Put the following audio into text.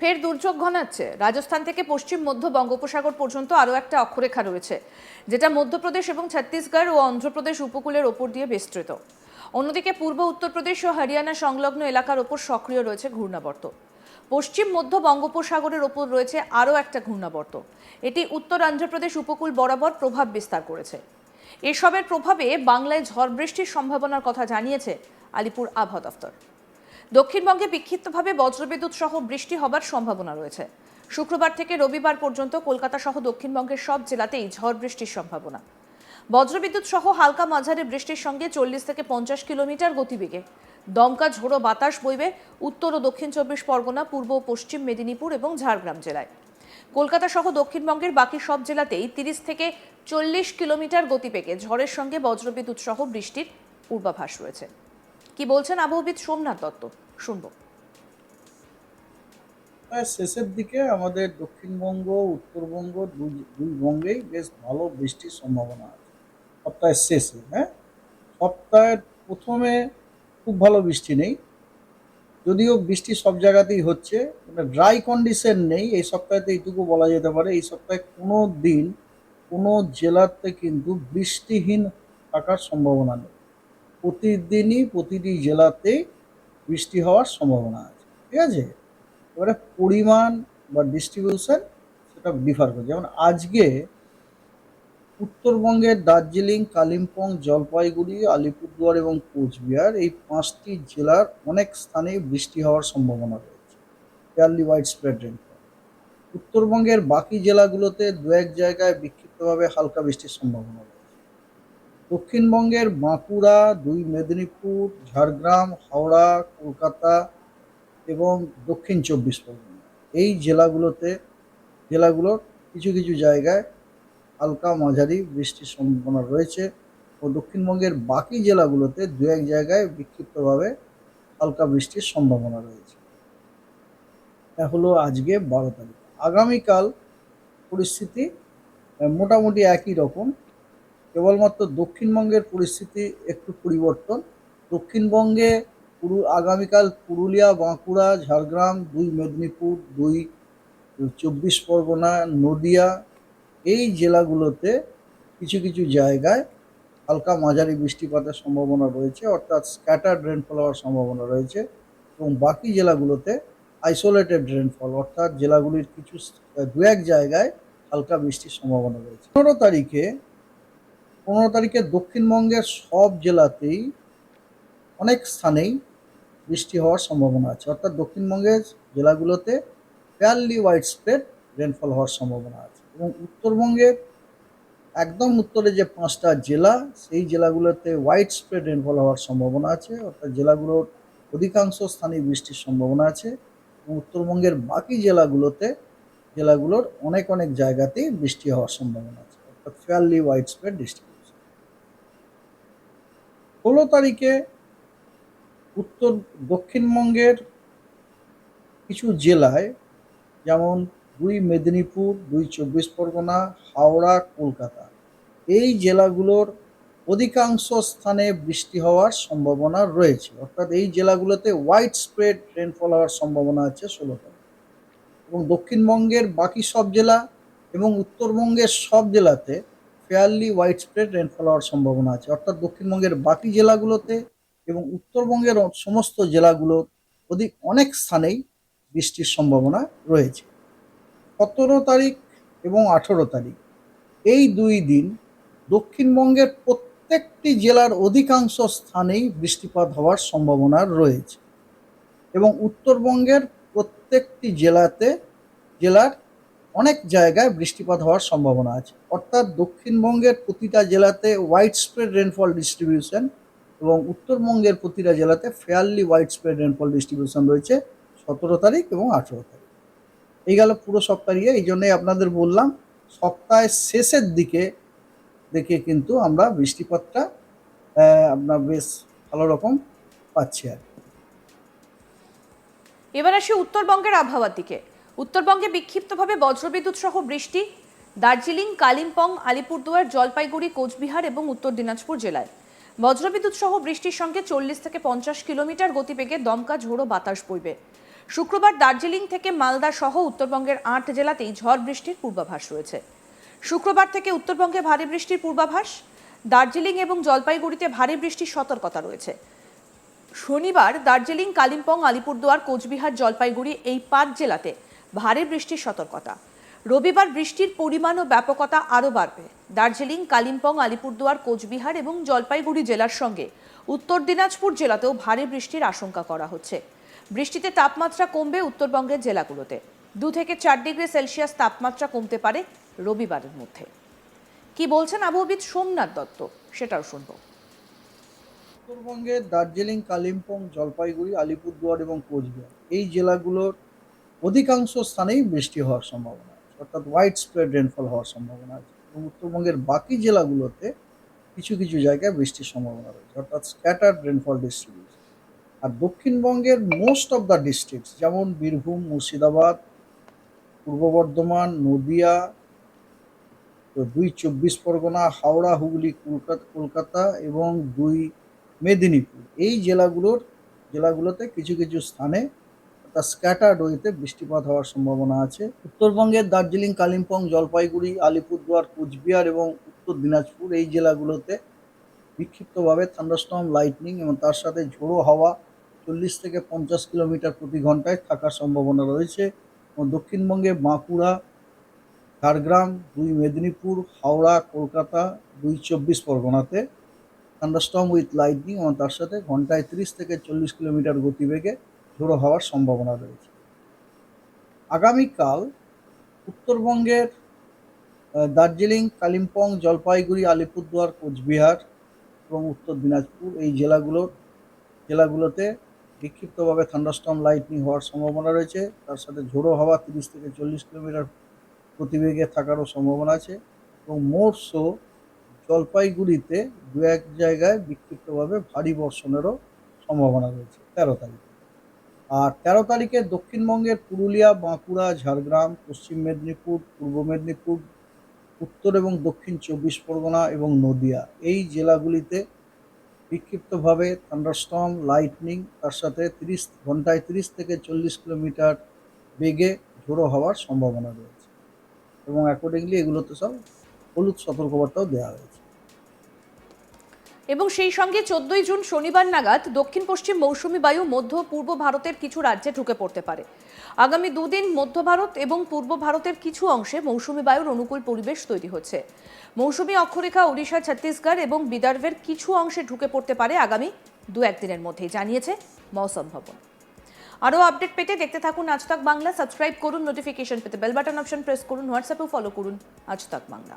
ফের দুর্যোগ ঘনাচ্ছে। রাজস্থান থেকে পশ্চিম মধ্য বঙ্গোপসাগর পর্যন্ত আরও একটা অক্ষরেখা রয়েছে, যেটা মধ্যপ্রদেশ এবং ছত্তিশগড় ও অন্ধ্রপ্রদেশ উপকূলের ওপর দিয়ে বিস্তৃত। অন্যদিকে পূর্ব উত্তরপ্রদেশ ও হরিয়ানা সংলগ্ন এলাকার ওপর সক্রিয় রয়েছে ঘূর্ণাবর্ত। পশ্চিম মধ্য বঙ্গোপসাগরের ওপর রয়েছে আরও একটা ঘূর্ণাবর্ত। এটি উত্তর অন্ধ্রপ্রদেশ উপকূল বরাবর প্রভাব বিস্তার করেছে। এসবের প্রভাবে বাংলায় ঝড় বৃষ্টির সম্ভাবনার কথা জানিয়েছে আলিপুর আবহাওয়া দফতর দক্ষিণবঙ্গে বিক্ষিপ্তভাবে বজ্রবিদ্যুৎ সহ বৃষ্টি হবার সম্ভাবনা রয়েছে। শুক্রবার থেকে রবিবার পর্যন্ত কলকাতা সহ দক্ষিণবঙ্গের সব জেলাতেই ঝড় বৃষ্টির সম্ভাবনা। বজ্রবিদ্যুৎ সহ হালকা মাঝারি বৃষ্টির সঙ্গে চল্লিশ থেকে পঞ্চাশ কিলোমিটার গতিবেগে। দমকা, ঝোড়ো বাতাস বইবে উত্তর ও দক্ষিণ চব্বিশ পরগনা, পূর্ব ও পশ্চিম মেদিনীপুর এবং ঝাড়গ্রাম জেলায়। কলকাতা সহ দক্ষিণবঙ্গের বাকি সব জেলাতেই তিরিশ থেকে চল্লিশ কিলোমিটার গতিবেগে ঝড়ের সঙ্গে বজ্রবিদ্যুৎ সহ বৃষ্টির পূর্বাভাস রয়েছে। কি বলছেন আবহবিদ সোমনাথ দত্ত? শুনব। প্রায় শেষের দিকে আমাদের দক্ষিণবঙ্গ, উত্তরবঙ্গ দুই দুই বঙ্গেই বেশ ভালো বৃষ্টির সম্ভাবনা আছে। সপ্তাহের শেষে হ্যাঁ? সপ্তাহের প্রথমে খুব ভালো বৃষ্টি নেই। যদিও বৃষ্টি সব জায়গাতেই হচ্ছে মানে ড্রাই কন্ডিশন নেই, এই সপ্তাহেতে এইটুকু বলা যেতে পারে। এই সপ্তাহে কোনো দিন কোনো জেলাতে কিন্তু বৃষ্টিহীন থাকার সম্ভাবনা নেই। প্রতিদিনই প্রতিটি জেলাতেই বৃষ্টি হওয়ার সম্ভাবনা আছে, ঠিক আছে? এবারে পরিমাণ বা ডিস্ট্রিবিউশন সেটা ডিফার করে। যেমন আজকে উত্তরবঙ্গের দার্জিলিং, কালিম্পং, জলপাইগুড়ি, আলিপুরদুয়ার এবং কোচবিহার এই পাঁচটি জেলার অনেক স্থানেই বৃষ্টি হওয়ার সম্ভাবনা রয়েছে। ফেয়ারলি ওয়াইড স্প্রেড রেনফল উত্তরবঙ্গের বাকি জেলাগুলোতে দু এক জায়গায় বিক্ষিপ্তভাবে হালকা বৃষ্টির সম্ভাবনা রয়েছে। দক্ষিণবঙ্গের বাঁকুড়া, দুই মেদিনীপুর, ঝাড়গ্রাম, হাওড়া, কলকাতা এবং দক্ষিণ চব্বিশ পরগনা। এই জেলাগুলোতে, জেলাগুলোর কিছু কিছু জায়গায় হালকা মাঝারি বৃষ্টির সম্ভাবনা রয়েছে ও দক্ষিণবঙ্গের বাকি জেলাগুলোতে দু এক জায়গায় বিক্ষিপ্তভাবে হালকা বৃষ্টির সম্ভাবনা রয়েছে। এটা হলো আজকে বারো তারিখ। আগামীকাল পরিস্থিতি মোটামুটি একই রকম। কেবলমাত্র দক্ষিণবঙ্গের পরিস্থিতি একটু পরিবর্তন। দক্ষিণবঙ্গে পুরু, আগামীকাল পুরুলিয়া, বাঁকুড়া, ঝাড়গ্রাম, দুই মেদিনীপুর, দুই চব্বিশ পরগনা, নদিয়া এই জেলাগুলোতে কিছু কিছু জায়গায় হালকা মাঝারি বৃষ্টিপাতের সম্ভাবনা রয়েছে, অর্থাৎ স্ক্যাটার্ড রেনফল হওয়ার সম্ভাবনা রয়েছে এবং বাকি জেলাগুলোতে আইসোলেটেড রেনফল অর্থাৎ জেলাগুলির কিছু, দু এক জায়গায় হালকা বৃষ্টির সম্ভাবনা রয়েছে। পনেরো তারিখে পনেরো তারিখে দক্ষিণবঙ্গের সব জেলাতেই অনেক স্থানেই বৃষ্টি হওয়ার সম্ভাবনা আছে। অর্থাৎ দক্ষিণবঙ্গের জেলাগুলোতে ফেয়ারলি ওয়াইড স্প্রেড রেনফল হওয়ার সম্ভাবনা আছে এবং উত্তরবঙ্গের একদম উত্তরে যে পাঁচটা জেলা, সেই জেলাগুলোতে ওয়াইড স্প্রেড রেনফল হওয়ার সম্ভাবনা আছে। অর্থাৎ জেলাগুলোর অধিকাংশ স্থানে বৃষ্টির সম্ভাবনা আছে এবং উত্তরবঙ্গের বাকি জেলাগুলোতে, জেলাগুলোর অনেক অনেক জায়গাতেই বৃষ্টি হওয়ার সম্ভাবনা আছে। অর্থাৎ ফেয়ারলি ওয়াইড স্প্রেড ডিস্ট্রিবিউশন ষোলো তারিখে উত্তর দক্ষিণবঙ্গের কিছু জেলায়, যেমন দুই মেদিনীপুর, দুই চব্বিশ পরগনা, হাওড়া, কলকাতা, এই জেলাগুলোর অধিকাংশ স্থানে বৃষ্টি হওয়ার সম্ভাবনা রয়েছে। অর্থাৎ এই জেলাগুলোতে হোয়াইট স্প্রেড রেনফল হওয়ার সম্ভাবনা আছে ষোলো তারিখ। এবং দক্ষিণবঙ্গের বাকি সব জেলা এবং উত্তরবঙ্গের সব জেলাতে ফেয়ারলি হোয়াইট স্প্রেড রেনফল হওয়ার সম্ভাবনা আছে। অর্থাৎ দক্ষিণবঙ্গের বাকি জেলাগুলোতে এবং উত্তরবঙ্গের সমস্ত জেলাগুলোর অধিক অনেক স্থানেই বৃষ্টির সম্ভাবনা রয়েছে। সতেরো তারিখ এবং আঠেরো তারিখ, এই দুই দিন দক্ষিণবঙ্গের প্রত্যেকটি জেলার অধিকাংশ স্থানেই বৃষ্টিপাত হওয়ার সম্ভাবনা রয়েছে এবং উত্তরবঙ্গের প্রত্যেকটি জেলাতে, জেলার অনেক জায়গায় বৃষ্টিপাত হওয়ার সম্ভাবনা আছে। অর্থাৎ দক্ষিণবঙ্গের প্রতিটা জেলাতে হোয়াইট স্প্রেড রেনফল ডিস্ট্রিবিউশন এবং উত্তরবঙ্গের প্রতিটা জেলাতে fairly widespread rainfall distribution রয়েছে সতেরো তারিখ এবং আঠেরো তারিখ। এই গেল পুরো সপ্তাহে, এই জন্যই আপনাদের বললাম, সপ্তাহের শেষের দিকে দেখে কিন্তু আমরা বৃষ্টিপাতটা আমরা বেশ ভালো রকম পাচ্ছি আর। এবার আসি উত্তরবঙ্গের আবহাওয়ার দিকে। উত্তরবঙ্গে বিক্ষিপ্তভাবে বজ্রবিদ্যুৎ সহ বৃষ্টি, দার্জিলিং, কালিম্পং, আলিপুরদুয়ার, জলপাইগুড়ি, কোচবিহার এবং উত্তর দিনাজপুর জেলায়। বজ্রবিদ্যুৎ সহ বৃষ্টির সঙ্গে চল্লিশ থেকে পঞ্চাশ কিলোমিটার গতিবেগে দমকা ঝোড়ো বাতাস বইবে। শুক্রবার দার্জিলিং থেকে মালদা সহ উত্তরবঙ্গের আট জেলাতেই ঝড় বৃষ্টির পূর্বাভাস রয়েছে। শুক্রবার থেকে উত্তরবঙ্গে ভারী বৃষ্টির পূর্বাভাস, দার্জিলিং এবং জলপাইগুড়িতে ভারী বৃষ্টির সতর্কতা রয়েছে। শনিবার দার্জিলিং, কালিম্পং, আলিপুরদুয়ার, কোচবিহার, জলপাইগুড়ি এই পাঁচ জেলাতে ভারী বৃষ্টির সতর্কতা। রবিবার বৃষ্টির পরিমাণ ও ব্যাপকতা আরও বাড়বে। দার্জিলিং, কালিম্পং, আলিপুরদুয়ার, কোচবিহার এবং জলপাইগুড়ি জেলার সঙ্গে উত্তর দিনাজপুর জেলাতেও ভারী বৃষ্টির আশঙ্কা করা হচ্ছে। বৃষ্টিতে তাপমাত্রা কমবে উত্তরবঙ্গের জেলাগুলোতে। দু থেকে চার ডিগ্রি সেলসিয়াস তাপমাত্রা কমতে পারে রবিবারের মধ্যে। কি বলছেন আবহবিদ সোমনাথ দত্ত? সেটাও শুনব। উত্তরবঙ্গের দার্জিলিং, কালিম্পং, জলপাইগুড়ি, আলিপুরদুয়ার এবং কোচবিহার এই জেলাগুলোর অধিকাংশ স্থানেই বৃষ্টি হওয়ার সম্ভাবনা আছে, অর্থাৎ হোয়াইট স্প্রেড রেনফল হওয়ার সম্ভাবনা আছে। এবং উত্তরবঙ্গের বাকি জেলাগুলোতে কিছু কিছু জায়গায় বৃষ্টির সম্ভাবনা রয়েছে, অর্থাৎ স্ক্যাটার্ড রেনফল ডিস্ট্রিবিউশন আর দক্ষিণবঙ্গের মোস্ট অফ দ্য ডিস্ট্রিক্টস যেমন বীরভূম, মুর্শিদাবাদ, পূর্ব বর্ধমান, নদিয়া, তো দুই চব্বিশ পরগনা, হাওড়া, হুগলি, কলকাতা কলকাতা এবং দুই মেদিনীপুর। এই জেলাগুলোর, জেলাগুলোতে কিছু কিছু স্থানে অর্থাৎ স্ক্যাটার্ড ওয়েতে বৃষ্টিপাত হওয়ার সম্ভাবনা আছে। উত্তরবঙ্গের দার্জিলিং, কালিম্পং, জলপাইগুড়ি, আলিপুরদুয়ার, কুচবিহার এবং উত্তর দিনাজপুর এই জেলাগুলোতে বিক্ষিপ্তভাবে থান্ডারস্টর্ম লাইটনিং এবং তার সাথে ঝোড়ো হাওয়া চল্লিশ থেকে পঞ্চাশ কিলোমিটার প্রতি ঘন্টায় থাকার সম্ভাবনা রয়েছে। এবং দক্ষিণবঙ্গে বাঁকুড়া, ঝাড়গ্রাম, দুই মেদিনীপুর, হাওড়া, কলকাতা, দুই চব্বিশ পরগনাতে থান্ডারস্টর্ম উইথ লাইটনিং এবং তার সাথে ঘন্টায় তিরিশ থেকে চল্লিশ কিলোমিটার গতিবেগে ঝোড়ো হওয়ার সম্ভাবনা রয়েছে। আগামীকাল উত্তরবঙ্গের দার্জিলিং, কালিম্পং, জলপাইগুড়ি, আলিপুরদুয়ার, কোচবিহার এবং উত্তর দিনাজপুর এই জেলাগুলোর, জেলাগুলোতে বিক্ষিপ্তভাবে থান্ডারস্টর্ম লাইটনিং হওয়ার সম্ভাবনা রয়েছে। তার সাথে ঝোড়ো হাওয়া তিরিশ থেকে চল্লিশ কিলোমিটার প্রতিবেগে থাকারও সম্ভাবনা আছে এবং মোরসো জলপাইগুড়িতে দু এক জায়গায় বিক্ষিপ্তভাবে ভারী বর্ষণেরও সম্ভাবনা রয়েছে। তেরো তারিখে। আর তেরো তারিখে দক্ষিণবঙ্গের পুরুলিয়া, বাঁকুড়া, ঝাড়গ্রাম, পশ্চিম মেদিনীপুর, পূর্ব মেদিনীপুর, উত্তর এবং দক্ষিণ চব্বিশ পরগনা এবং নদিয়া। এই জেলাগুলিতে বিক্ষিপ্তভাবে থান্ডারস্টর্ম, লাইটনিং, তার সাথে তিরিশ, ঘন্টায় তিরিশ থেকে চল্লিশ কিলোমিটার বেগে ঝোড়ো হওয়ার সম্ভাবনা রয়েছে। এবং অ্যাকর্ডিংলি এগুলোতে সব হলুদ সতর্কবার্তাও দেওয়া হয়েছে। এবং সেই সঙ্গে চোদ্দই জুন শনিবার নাগাদ দক্ষিণ পশ্চিম মৌসুমি বায়ু মধ্য পূর্ব ভারতের কিছু রাজ্যে ঢুকে পড়তে পারে। আগামী দুদিন মধ্য ভারত এবং পূর্ব ভারতের কিছু অংশে মৌসুমি বায়ুর অনুকূল পরিবেশ তৈরি হচ্ছে। মৌসুমি অক্ষরেখা ওড়িশা, ছত্তিশগড় এবং বিদর্ভের কিছু অংশে ঢুকে পড়তে পারে আগামী দু একদিনের মধ্যেই জানিয়েছে মৌসম ভবন। আরও আপডেট পেতে দেখতে থাকুন আজ তাক বাংলা। সাবস্ক্রাইব করুন, নোটিফিকেশন পেতে বেল বাটন অপশন প্রেস করুন, হোয়াটসঅ্যাপেও ফলো করুন আজ তাক বাংলা।